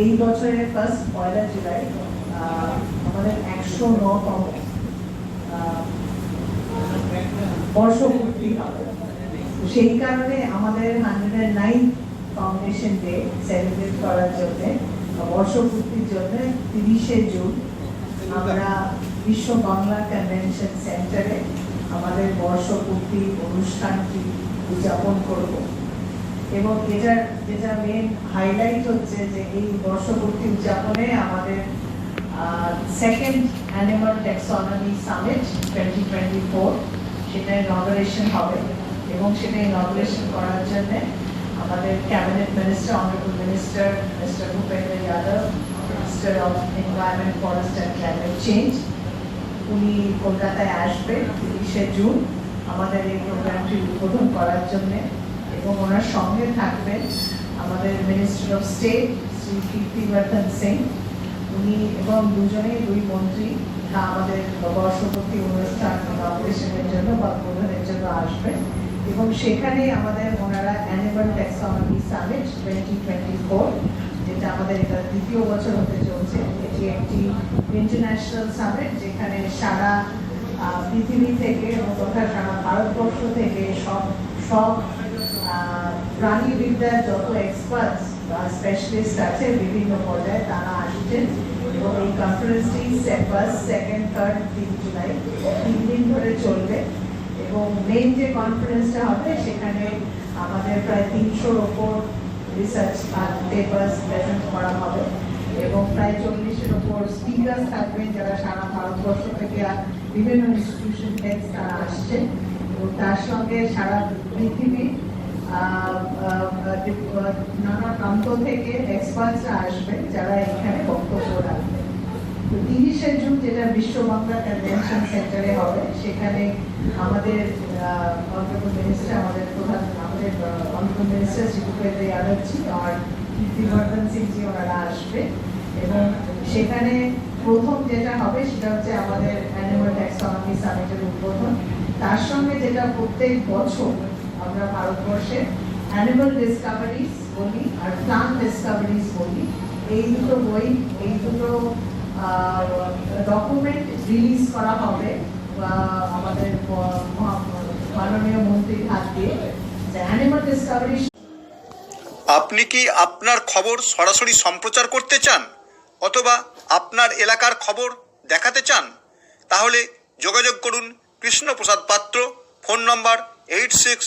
এই বছরের ফার্স্ট পয়লা জুলাই আমাদের একশো নতম বর্ষপূর্তি হবে। সেই কারণে আমাদের hundred nine foundation day celebrate করার জন্য বর্ষপূর্তির জন্য তিরিশে জুন আমরা বিশ্ব বাংলা কনভেনশন সেন্টারে আমাদের বর্ষপূর্তি অনুষ্ঠানটি উদযাপন করব। এবং এটার যেটা মেন হাইলাইট হচ্ছে যে এই বর্ষপূর্তি উদযাপনে আমাদের second animal taxonomy summit twenty twenty four সেটা ইনগ্রেশন হবে এবং সেটা ইনগ্রেশন করার জন্য আমাদের cabinet minister honourable minister mister Bhupendra Yadav minister of environment forest and climate change উনি কলকাতায় আসবেন তিরিশে জুন, আমাদের এই প্রোগ্রামটি উদ্বোধন করার জন্য। এবং ওনার সঙ্গে থাকবেন আমাদের minister of state Shri Kirtivardhan Singh উনি এবং দুজনেই দুই মন্ত্রী। যা আমাদের বর্ষপূর্তি অনুষ্ঠান অপারেশনের জন্য বা উদ্বোধনের জন্য আসবেন। এবং সেখানে আমাদের ওনারা animal taxonomy summit twenty twenty four যেটা আমাদের এটা দ্বিতীয় বছর হতে চলছে। এটি একটি ইন্টারন্যাশনাল সামিট যেখানে সারা পৃথিবী থেকে এবং তথা সারা ভারতবর্ষ থেকে সব সব প্রাণীবিদ্যার যত এক্সপার্টস বা স্পেশালিস্ট আছে বিভিন্ন পর্যায়ে তারা আসছেন এবং এই কনফারেন্সটি ফার্স্ট সেকেন্ড থার্ড তিন জুলাই তিন দিন ধরে চলবে এবং মেইন যে কনফারেন্সটা হবে সেখানে আমাদের প্রায় তিনশোর ওপর রিসার্চ পেপার্স প্রেজেন্ট করা হবে। এবং প্রায় চল্লিশের ওপর স্পিকার থাকবেন যারা সারা ভারতবর্ষ থেকে বিভিন্ন ইনস্টিটিউশন থেকে তারা আসছে। এবং তার সঙ্গে সারা পৃথিবী নানা প্রান্ত থেকে এক্সপার্টসরা আসবেন যারা এখানে বক্তব্য রাখবেন তো তিরিশে জুন যেটা বিশ্ব বাংলা কনভেনশন সেন্টারে হবে সেখানে আমাদের অনারেবল মিনিস্টার আমাদের প্রধান আমাদের অনারেবল মিনিস্টার শ্রী ভূপেন্দ্র যাদবজি আর কীর্তিবর্ধন সিংজি ওনারা আসবে এবং সেখানে প্রথম যেটা হবে সেটা হচ্ছে আমাদের অ্যানিমাল ট্যাক্সোনমি সামিটের উদ্বোধন তার সঙ্গে যেটা প্রত্যেক বছর আমরা ভারতবর্ষে অ্যানিমাল ডিসকাভারিজ বলি আর প্লান্ট ডিসকাভারিজ বলি। এই দুটো বই, এই দুটো ডকুমেন্ট রিলিজ করা হবে আমাদের মাননীয় মন্ত্রীর হাত দিয়ে অ্যানিমাল ডিসকাভারি আপনি কি আপনার খবর সরাসরি সম্প্রচার করতে চান? অথবা আপনার এলাকার খবর দেখাতে চান? তাহলে যোগাযোগ করুন Krishnaprasad Patra, phone number eight six